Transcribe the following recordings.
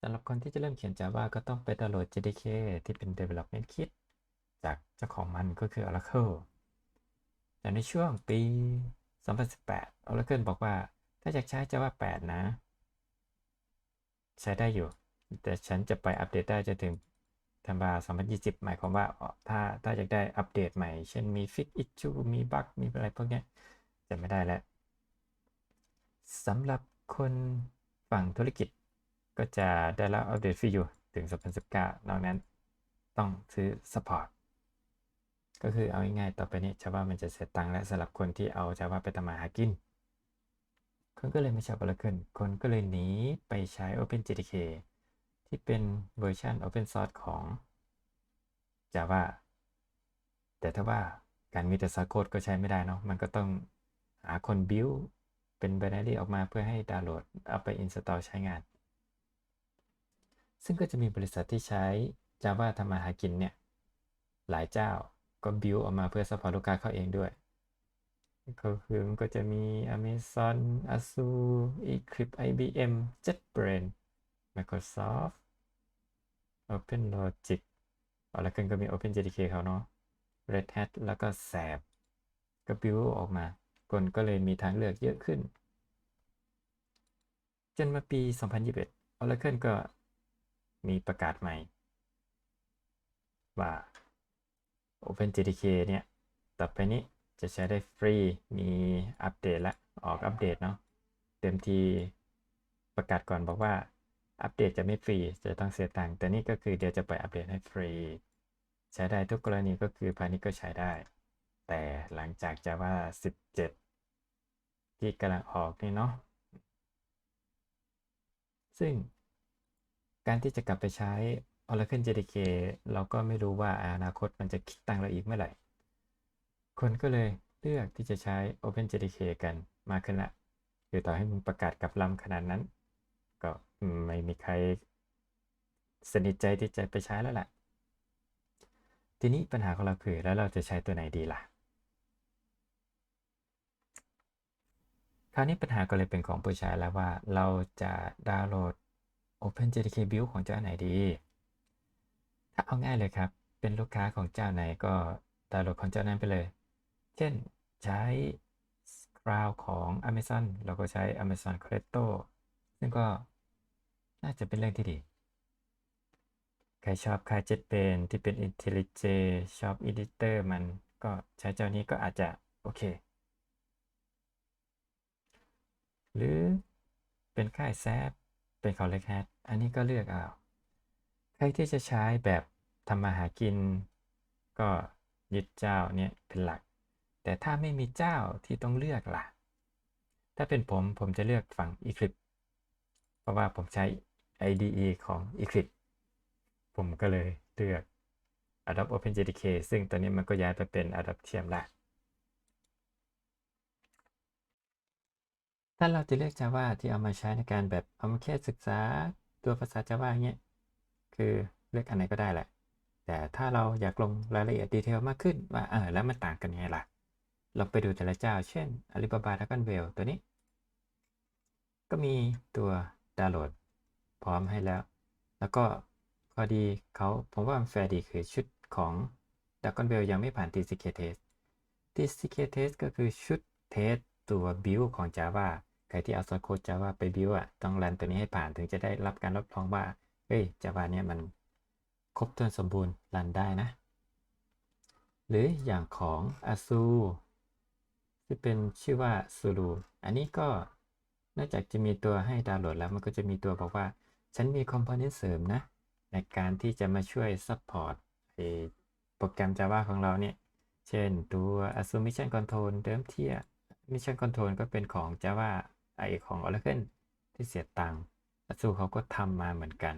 สำหรับคนที่จะเริ่มเขียน Java ก็ต้องไปดาวน์โหลด JDK ที่เป็น Development Kit จากเจ้าของมันก็คือ Oracle แต่ในช่วงปี 2018 Oracle บอกว่าถ้าอยากใช้ Java 8 นะ ใช้ได้อยู่ แต่ฉันจะไปอัปเดตได้จนถึงธันวา2020 หมายความว่าถ้าถ้าอยากได้อัปเดตใหม่ เช่นมี Fix Issue มีบั๊กมีอะไรพวกนี้จะไม่ได้แล้วสำหรับคนฝั่งธุรกิจ ก็จะได้รับอัปเดตฟรีอยู่ถึง 2019นอกนั้นต้องซื้อ support ก็คือเอาง่ายๆต่อไปนี้ Java มันจะเสียตังค์และสำหรับคนที่เอา Java ไปทำมาหากิน คนก็เลยไม่ชอบ Oracle คนก็เลยหนีไปใช้ OpenJDK ที่เป็นเวอร์ชัน Open Source ของ Java แต่ถ้าว่าการมีแต่ source code ก็ใช้ไม่ได้เนาะ มันก็ต้องหาคน build เป็น binary ออกมาเพื่อให้ดาวน์โหลด เอาไป install ใช้งาน ซึ่งก็จะมีบริษัทที่ใช้ Java ทำมาหากินเนี่ย หลายเจ้าก็ build ออกมาเพื่อ support ลูกค้าเขาเองด้วย ก็คือมันก็จะมี Amazon Azure Eclipse IBM JetBrain, Microsoft OpenLogic Oracle ก็มี OpenJDK เขาเนาะ Red Hat แล้วก็ SAP ก็ build ออกมา คนก็เลยมีทางเลือกเยอะขึ้น จนมาปี 2021 Oracle ก็ มีประกาศใหม่ ว่า OpenJDK เนี่ย ต่อไปนี้จะใช้ได้ฟรี มีอัปเดตและ ออกอัปเดตเนาะ เต็มทีประกาศก่อนบอกว่า อัปเดตจะไม่ฟรี จะต้องเสียตังค์ แต่นี่ก็คือเดี๋ยวจะปล่อยอัปเดตให้ฟรี ใช้ได้ทุกกรณีก็คือพาณิชย์ก็ใช้ได้ แต่หลังจาก Java 17 ที่กำลังออกนี่เนาะ ซึ่ง การที่จะกลับไปใช้ Oracle JDK เราก็ไม่รู้ว่าอนาคตมันจะคิดตังเราอีกเมื่อไหร่ คนก็เลยเลือกที่จะใช้ OpenJDK กันมากขึ้นละคือต่อให้มึงประกาศกลับลำขนาดนั้น ก็ไม่มีใครสนิทใจที่จะไปใช้แล้วแหละทีนี้ปัญหาของเราคือแล้วเราจะใช้ตัวไหนดีล่ะ คราวนี้ปัญหาก็เลยเป็นของผู้ใช้แล้วว่าเราจะดาวน์โหลด OpenJDK Build ของเจ้าไหนดี ถ้าเอาง่ายเลยครับ เป็นลูกค้าของเจ้าไหนก็ดาวน์โหลดของเจ้านั้นไปเลย เช่นใช้ Cloud ของ Amazon เราก็ใช้ Amazon c r e t o ซึ่งก็น่าจะเป็นเรื่องที่ดี ใครชอบค่าย JetBrains ที่เป็น IntelliJ ชอบ Editor มันก็ใช้เจ้านี้ก็อาจจะ โอเค หรือเป็นค่ายแซฟ เป็นของ Red Hat อันนี้ก็เลือกเอาใครที่จะใช้แบบทำมาหากิน ก็ยึดเจ้าเนี่ยเป็นหลัก แต่ถ้าไม่มีเจ้าที่ต้องเลือกล่ะ ถ้าเป็นผมผมจะเลือกฝั่ง Eclipse เพราะว่าผมใช้ IDE ของ Eclipse ผมก็เลยเลือก Adobe OpenJDK ซึ่งตอนนี้มันก็ย้ายไปเป็น Adobe เทียมละ ถ้าเราจะเลือก Java ที่เอามาใช้ในการแบบเอามาแค่ศึกษาตัวภาษา Java เงี้ย คือเลือกอันไหนก็ได้แหละ แต่ถ้าเราอยากลงรายละเอียดดีเทลมากขึ้นว่าเออแล้วมันต่างกันยังไงล่ะ เราไปดูแต่ละเจ้า เช่น Alibaba Dragon Bell ตัวนี้ ก็มีตัวดาวน์โหลดพร้อมให้แล้ว แล้วก็ข้อดีเขาผมว่ามันแฟร์ดีคือชุดของ Dragon Bell ยังไม่ผ่าน TCK Test TCK Test ก็คือชุดเทสตัว build ของ Java ใครที่เอา source code Java ไป build อะต้องรันตัวนี้ให้ผ่านถึงจะได้รับการรับรองว่าเฮ้ย Java เนี่ยมันครบถ้วนสมบูรณ์รันได้นะ หรืออย่างของ Azure ที่เป็นชื่อว่า Zulu อันนี้ก็นอกจากจะมีตัวให้ดาวน์โหลดแล้วมันก็จะมีตัวบอกว่า ฉันมีคอมโพเนนต์เสริมนะ ในการที่จะมาช่วย support โปรแกรม Java ของเราเนี่ย เช่นตัว Azure Mission Control เดิมที่ Mission Control ก็เป็นของ Java ไอของ Oracle ที่เสียตังค์ Azure เขาก็ทำมาเหมือนกัน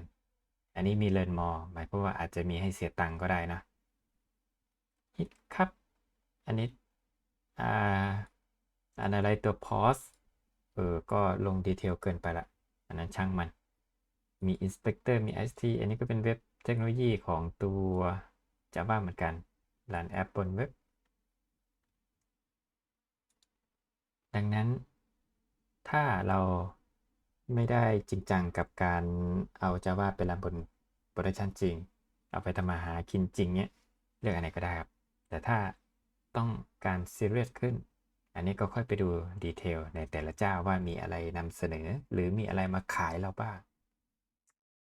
อันนี้มี Learn More หมายความว่าอาจจะมีให้เสียตังค์ก็ได้นะฮิตครับ อันนี้อ่าอันอะไรตัว pause เออ ก็ลงดีเทลเกินไปละ อันนั้นช่างมัน มี Inspector มี ST อันนี้ก็เป็นเว็บเทคโนโลยีของตัว Java เหมือนกันรันแอปบนเว็บ ดังนั้น ถ้าเราไม่ได้จริงจังกับการเอา Java ไปรันบนโปรดักชันจริง เอาไปทำมาหากินจริงเนี้ยเลือกอันไหนก็ได้ครับ แต่ถ้าต้องการซีเรียสขึ้น อันนี้ก็ค่อยไปดูดีเทลในแต่ละเจ้าว่ามีอะไรนำเสนอ หรือมีอะไรมาขายเราบ้าง